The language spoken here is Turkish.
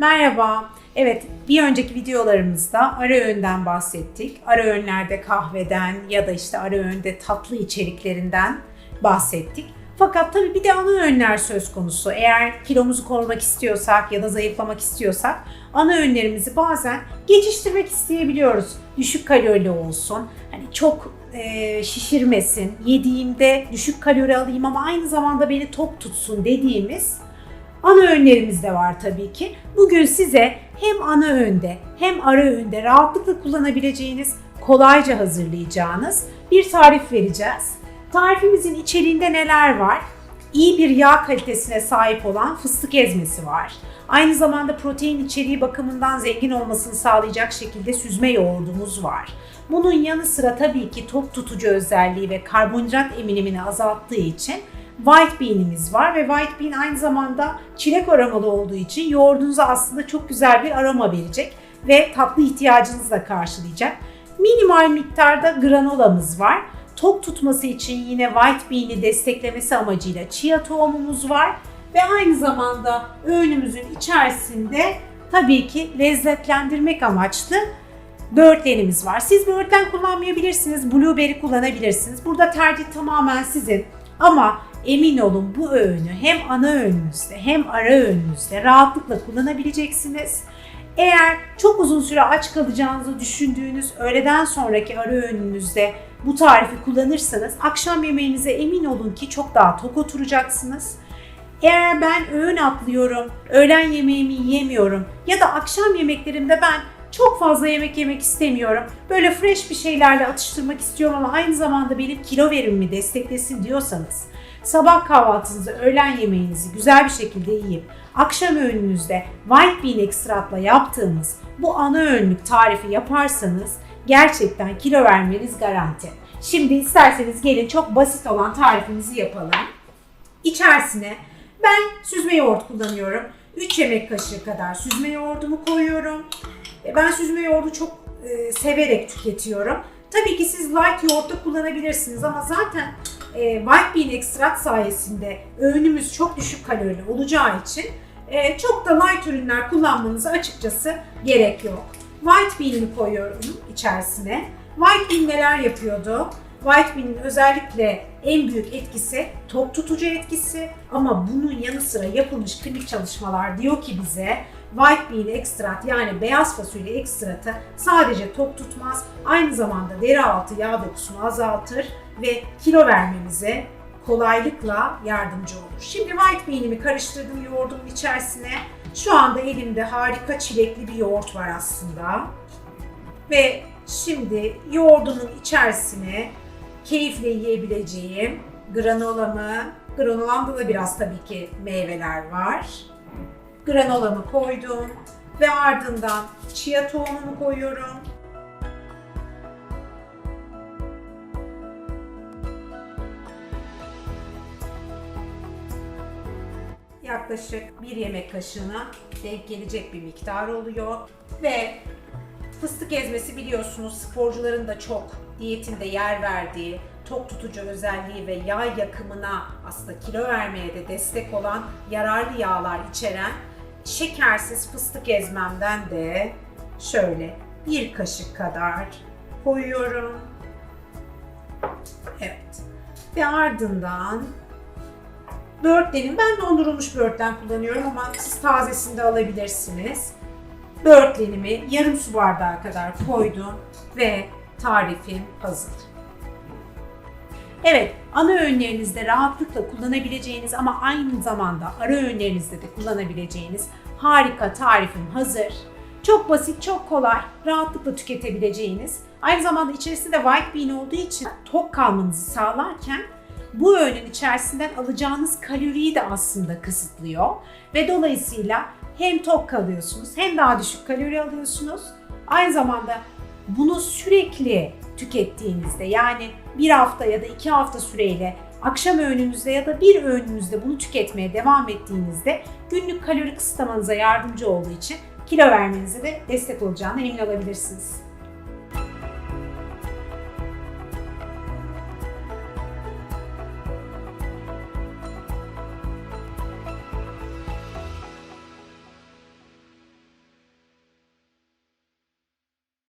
Merhaba. Evet, bir önceki videolarımızda ara öğünden bahsettik. Ara öğünlerde kahveden ya da işte ara öğünde tatlı içeriklerinden bahsettik. Fakat tabii bir de ana öğünler söz konusu. Eğer kilomuzu korumak istiyorsak ya da zayıflamak istiyorsak ana öğünlerimizi bazen geçiştirmek isteyebiliyoruz. Düşük kalorili olsun. Hani çok e, şişirmesin. Yediğimde düşük kalori alayım ama aynı zamanda beni tok tutsun dediğimiz Ana öğünlerimiz de var tabii ki. Bugün size hem ana öğünde hem ara öğünde rahatlıkla kullanabileceğiniz, kolayca hazırlayacağınız bir tarif vereceğiz. Tarifimizin içeriğinde neler var? İyi bir yağ kalitesine sahip olan fıstık ezmesi var. Aynı zamanda protein içeriği bakımından zengin olmasını sağlayacak şekilde süzme yoğurdumuz var. Bunun yanı sıra tabii ki tok tutucu özelliği ve karbonhidrat eminimini azalttığı için white bean'imiz var ve white bean aynı zamanda çilek aromalı olduğu için yoğurdunuza aslında çok güzel bir aroma verecek ve tatlı ihtiyacınızı da karşılayacak. Minimal miktarda granolamız var. Tok tutması için yine white bean'i desteklemesi amacıyla chia tohumumuz var ve aynı zamanda öğünümüzün içerisinde tabii ki lezzetlendirmek amaçlı böğürtlenimiz var. Siz böğürtlen kullanmayabilirsiniz, blueberry kullanabilirsiniz. Burada tercih tamamen sizin. Ama emin olun bu öğünü hem ana öğününüzde hem ara öğününüzde rahatlıkla kullanabileceksiniz. Eğer çok uzun süre aç kalacağınızı düşündüğünüz öğleden sonraki ara öğününüzde bu tarifi kullanırsanız akşam yemeğinize emin olun ki çok daha tok oturacaksınız. Eğer ben öğün atlıyorum, öğlen yemeğimi yiyemiyorum ya da akşam yemeklerimde ben çok fazla yemek yemek istemiyorum. Böyle fresh bir şeylerle atıştırmak istiyorum ama aynı zamanda benim kilo verimimi desteklesin diyorsanız sabah kahvaltınızı, öğlen yemeğinizi güzel bir şekilde yiyip akşam öğününüzde white bean ekstratla yaptığımız bu ana öğünlük tarifi yaparsanız gerçekten kilo vermeniz garanti. Şimdi isterseniz gelin çok basit olan tarifimizi yapalım. İçerisine ben süzme yoğurt kullanıyorum. 3 yemek kaşığı kadar süzme yoğurdumu koyuyorum. E, Ben süzme yoğurdu çok e, severek tüketiyorum. Tabii ki siz light yoğurt da kullanabilirsiniz ama zaten e, white bean ekstrat sayesinde öğünümüz çok düşük kalorili olacağı için e, çok da light ürünler kullanmanıza açıkçası gerek yok. White bean'imi koyuyorum içerisine. White bean neler yapıyordu? White bean'in özellikle en büyük etkisi tok tutucu etkisi ama bunun yanı sıra yapılmış klinik çalışmalar diyor ki bize white bean ekstrat yani beyaz fasulye ekstratı sadece tok tutmaz aynı zamanda deri altı yağ dokusunu azaltır ve kilo vermemize kolaylıkla yardımcı olur. Şimdi white bean'imi karıştırdım yoğurdumun içerisine. Şu anda elimde harika çilekli bir yoğurt var aslında. Ve şimdi yoğurdumun içerisine keyifle yiyebileceğim granolamı, granolamda da biraz tabii ki meyveler var. Granolamı koydum ve ardından chia tohumumu koyuyorum. Yaklaşık bir yemek kaşığına denk gelecek bir miktar oluyor ve Fıstık ezmesi biliyorsunuz sporcuların da çok diyetinde yer verdiği, tok tutucu özelliği ve yağ yakımına aslında kilo vermeye de destek olan yararlı yağlar içeren şekersiz fıstık ezmemden de şöyle bir kaşık kadar koyuyorum. Evet. Ve ardından böğürtlenim, ben dondurulmuş böğürtlen kullanıyorum ama siz tazesini de alabilirsiniz böğürtlenimi yarım su bardağı kadar koydum ve tarifim hazır. Evet, ana öğünlerinizde rahatlıkla kullanabileceğiniz ama aynı zamanda ara öğünlerinizde de kullanabileceğiniz harika tarifim hazır. Çok basit, çok kolay, rahatlıkla tüketebileceğiniz, aynı zamanda içerisinde white bean olduğu için tok kalmanızı sağlarken bu öğünün içerisinden alacağınız kaloriyi de aslında kısıtlıyor ve dolayısıyla hem tok kalıyorsunuz hem daha düşük kalori alıyorsunuz. Aynı zamanda bunu sürekli tükettiğinizde yani bir hafta ya da iki hafta süreyle akşam öğününüzde ya da bir öğününüzde bunu tüketmeye devam ettiğinizde günlük kalori kısıtlamanıza yardımcı olduğu için kilo vermenize de destek olacağına emin olabilirsiniz.